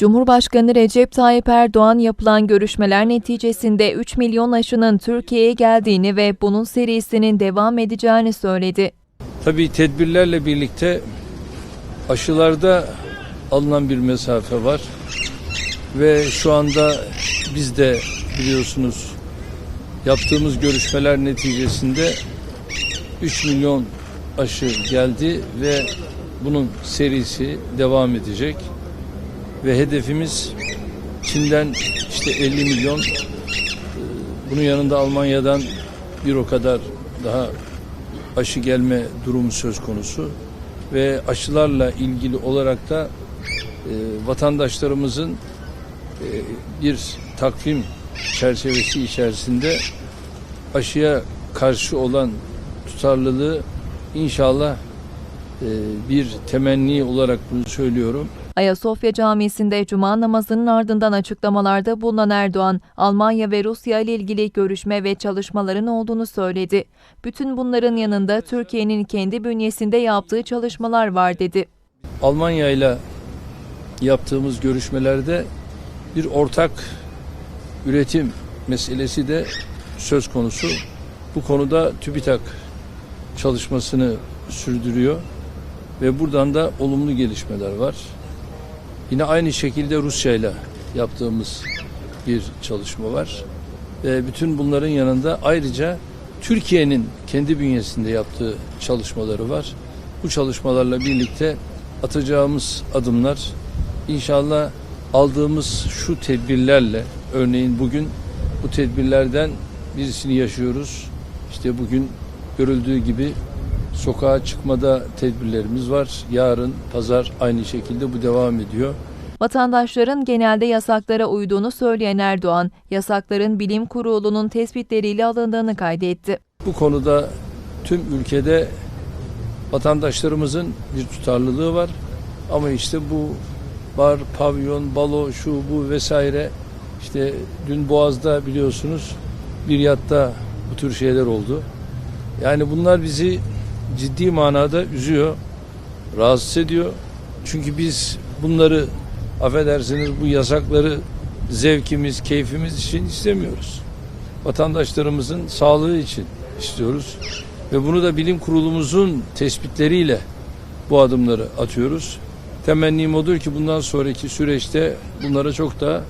Cumhurbaşkanı Recep Tayyip Erdoğan yapılan görüşmeler neticesinde 3 milyon aşının Türkiye'ye geldiğini ve bunun serisinin devam edeceğini söyledi. Tabii tedbirlerle birlikte aşılarda alınan bir mesafe var. Ve şu anda biz de biliyorsunuz yaptığımız görüşmeler neticesinde 3 milyon aşı geldi ve bunun serisi devam edecek. Ve hedefimiz Çin'den işte 50 milyon e, bunun yanında Almanya'dan bir o kadar daha aşı gelme durumu söz konusu ve aşılarla ilgili olarak da e, vatandaşlarımızın e, bir takvim çerçevesi içerisinde aşıya karşı olan tutarlılığı inşallah e, bir temenni olarak bunu söylüyorum. Ayasofya Camisi'nde cuma namazının ardından açıklamalarda bulunan Erdoğan, Almanya ve Rusya ile ilgili görüşme ve çalışmaların olduğunu söyledi. Bütün bunların yanında Türkiye'nin kendi bünyesinde yaptığı çalışmalar var dedi. Almanya ile yaptığımız görüşmelerde bir ortak üretim meselesi de söz konusu. Bu konuda TÜBİTAK çalışmasını sürdürüyor ve buradan da olumlu gelişmeler var. Yine aynı şekilde Rusya ile yaptığımız bir çalışma var. Ve bütün bunların yanında ayrıca Türkiye'nin kendi bünyesinde yaptığı çalışmaları var. Bu çalışmalarla birlikte atacağımız adımlar inşallah aldığımız şu tedbirlerle örneğin bugün bu tedbirlerden birisini yaşıyoruz. İşte bugün görüldüğü gibi sokağa çıkmada tedbirlerimiz var. Yarın pazar aynı şekilde bu devam ediyor. Vatandaşların genelde yasaklara uyduğunu söyleyen Erdoğan, yasakların bilim kurulunun tespitleriyle alındığını kaydetti. Bu konuda tüm ülkede vatandaşlarımızın bir tutarlılığı var. Ama işte bu bar, pavyon, balo, şu bu vesaire işte dün Boğaz'da biliyorsunuz bir yatta bu tür şeyler oldu. Yani bunlar bizi ciddi manada üzüyor, rahatsız ediyor. Çünkü biz bunları affedersiniz bu yasakları zevkimiz, keyfimiz için istemiyoruz. Vatandaşlarımızın sağlığı için istiyoruz. Ve bunu da bilim kurulumuzun tespitleriyle bu adımları atıyoruz. Temennim odur ki bundan sonraki süreçte bunlara çok daha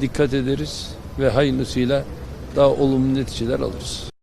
dikkat ederiz ve hayırlısıyla daha olumlu neticeler alırız.